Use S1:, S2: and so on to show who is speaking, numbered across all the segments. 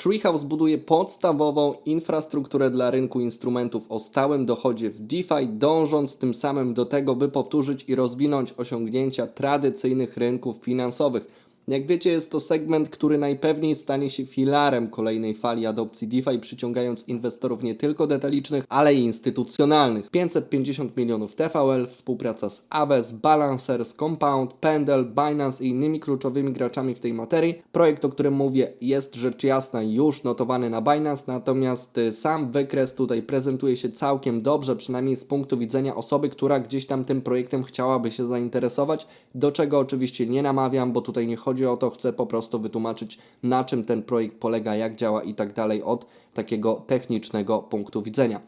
S1: Treehouse buduje podstawową infrastrukturę dla rynku instrumentów o stałym dochodzie w DeFi, dążąc tym samym do tego, by powtórzyć i rozwinąć osiągnięcia tradycyjnych rynków finansowych. Jak wiecie, jest to segment, który najpewniej stanie się filarem kolejnej fali adopcji DeFi, przyciągając inwestorów nie tylko detalicznych, ale i instytucjonalnych. 550 milionów TVL, współpraca z Aves, Balancers, Compound, Pendle, Binance i innymi kluczowymi graczami w tej materii. Projekt, o którym mówię, jest rzecz jasna już notowany na Binance, natomiast y, sam wykres tutaj prezentuje się całkiem dobrze, przynajmniej z punktu widzenia osoby, która gdzieś tam tym projektem chciałaby się zainteresować, do czego oczywiście nie namawiam, bo tutaj nie chodzi o to, chcę po prostu wytłumaczyć, na czym ten projekt polega, jak działa i tak dalej od takiego technicznego punktu widzenia.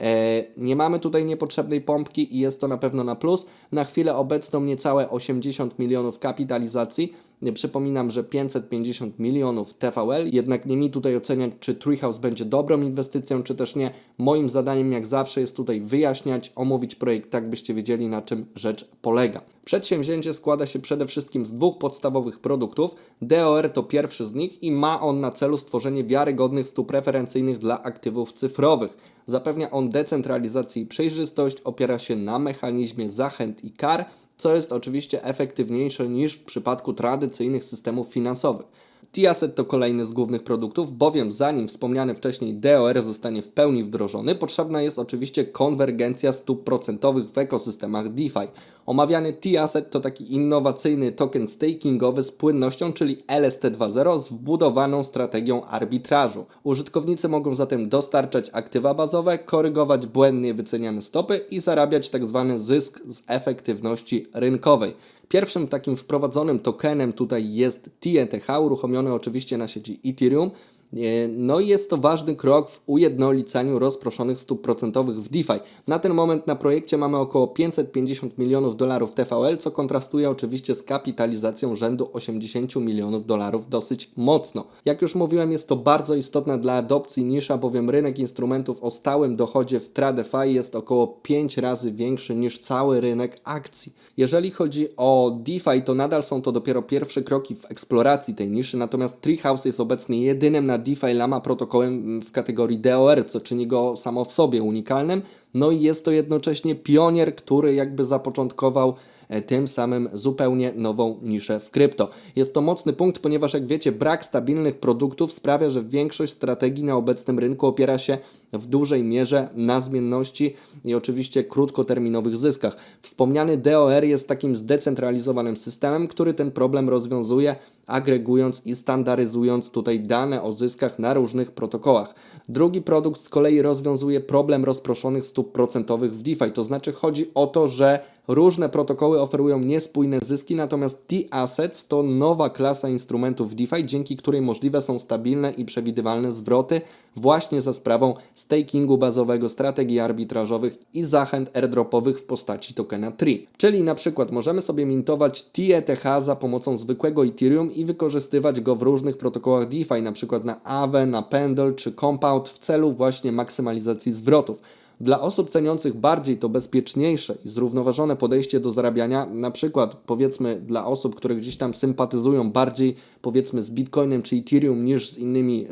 S1: E, nie mamy tutaj niepotrzebnej pompki i jest to na pewno na plus. Na chwilę obecną niecałe 80 milionów kapitalizacji. Przypominam, że 550 milionów TVL, jednak nie mi tutaj oceniać, czy Treehouse będzie dobrą inwestycją, czy też nie. Moim zadaniem, jak zawsze, jest tutaj wyjaśniać, omówić projekt, tak byście wiedzieli, na czym rzecz polega. Przedsięwzięcie składa się przede wszystkim z dwóch podstawowych produktów. DOR to pierwszy z nich i ma on na celu stworzenie wiarygodnych stóp preferencyjnych dla aktywów cyfrowych. Zapewnia on decentralizację i przejrzystość, opiera się na mechanizmie zachęt i kar, co jest oczywiście efektywniejsze niż w przypadku tradycyjnych systemów finansowych. T-Asset to kolejny z głównych produktów, bowiem zanim wspomniany wcześniej DOR zostanie w pełni wdrożony, potrzebna jest oczywiście konwergencja stóp procentowych w ekosystemach DeFi. Omawiany T-Asset to taki innowacyjny token stakingowy z płynnością, czyli LST 2.0 z wbudowaną strategią arbitrażu. Użytkownicy mogą zatem dostarczać aktywa bazowe, korygować błędnie wyceniane stopy i zarabiać tzw. zysk z efektywności rynkowej. Pierwszym takim wprowadzonym tokenem tutaj jest TNTH, uruchomiony oczywiście na sieci Ethereum. E, No i jest to ważny krok w ujednolicaniu rozproszonych stóp procentowych w DeFi. Na ten moment na projekcie mamy około 550 milionów dolarów TVL, co kontrastuje oczywiście z kapitalizacją rzędu 80 milionów dolarów dosyć mocno. Jak już mówiłem, jest to bardzo istotna dla adopcji nisza, bowiem rynek instrumentów o stałym dochodzie w TradFi jest około 5 razy większy niż cały rynek akcji. Jeżeli chodzi o DeFi, to nadal są to dopiero pierwsze kroki w eksploracji tej niszy, natomiast Treehouse jest obecnie jedynym na DeFi Lama protokołem w kategorii DOR, co czyni go samo w sobie unikalnym. No i jest to jednocześnie pionier, który jakby zapoczątkował e, tym samym zupełnie nową niszę w krypto. Jest to mocny punkt, ponieważ jak wiecie, brak stabilnych produktów sprawia, że większość strategii na obecnym rynku opiera się w dużej mierze na zmienności i oczywiście krótkoterminowych zyskach. Wspomniany DOR jest takim zdecentralizowanym systemem, który ten problem rozwiązuje, agregując i standaryzując tutaj dane o zyskach na różnych protokołach. Drugi produkt z kolei rozwiązuje problem rozproszonych stóp procentowych w DeFi, to znaczy chodzi o to, że Różne protokoły oferują niespójne zyski, natomiast T-Assets to nowa klasa instrumentów w DeFi, dzięki której możliwe są stabilne i przewidywalne zwroty właśnie za sprawą stakingu bazowego, strategii arbitrażowych i zachęt airdropowych w postaci tokena TRI. Czyli na przykład możemy sobie mintować TETH za pomocą zwykłego Ethereum i wykorzystywać go w różnych protokołach DeFi, na przykład na Aave, na Pendle czy Compound w celu właśnie maksymalizacji zwrotów. Dla osób ceniących bardziej to bezpieczniejsze i zrównoważone podejście do zarabiania, na przykład powiedzmy dla osób, które gdzieś tam sympatyzują bardziej powiedzmy z Bitcoinem czy Ethereum niż z innymi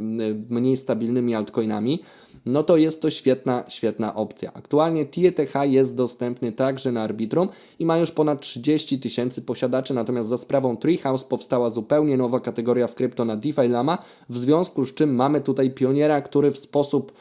S1: mniej stabilnymi altcoinami, no to jest to świetna, świetna opcja. Aktualnie TETH jest dostępny także na Arbitrum i ma już ponad 30 tysięcy posiadaczy, natomiast za sprawą Treehouse powstała zupełnie nowa kategoria w krypto na DeFi Lama, w związku z czym mamy tutaj pioniera, który w sposób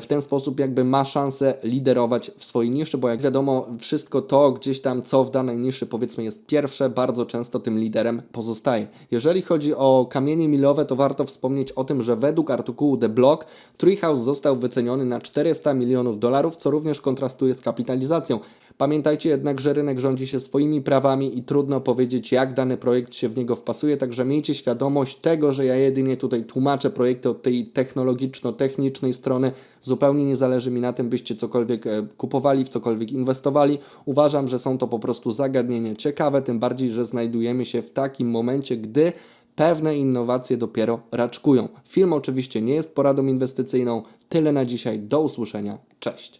S1: w ten sposób jakby ma szansę liderować w swojej niszy, bo jak wiadomo, wszystko to gdzieś tam, co w danej niszy powiedzmy jest pierwsze, bardzo często tym liderem pozostaje. Jeżeli chodzi o kamienie milowe, to warto wspomnieć o tym, że według artykułu The Block Treehouse został wyceniony na 400 milionów dolarów, co również kontrastuje z kapitalizacją. Pamiętajcie jednak, że rynek rządzi się swoimi prawami i trudno powiedzieć, jak dany projekt się w niego wpasuje, także miejcie świadomość tego, że ja jedynie tutaj tłumaczę projekty od tej technologiczno-technicznej strony. Zupełnie nie zależy mi na tym, byście cokolwiek e, kupowali, w cokolwiek inwestowali. Uważam, że są to po prostu zagadnienia ciekawe, tym bardziej, że znajdujemy się w takim momencie, gdy pewne innowacje dopiero raczkują. Film oczywiście nie jest poradą inwestycyjną. Tyle na dzisiaj. Do usłyszenia. Cześć.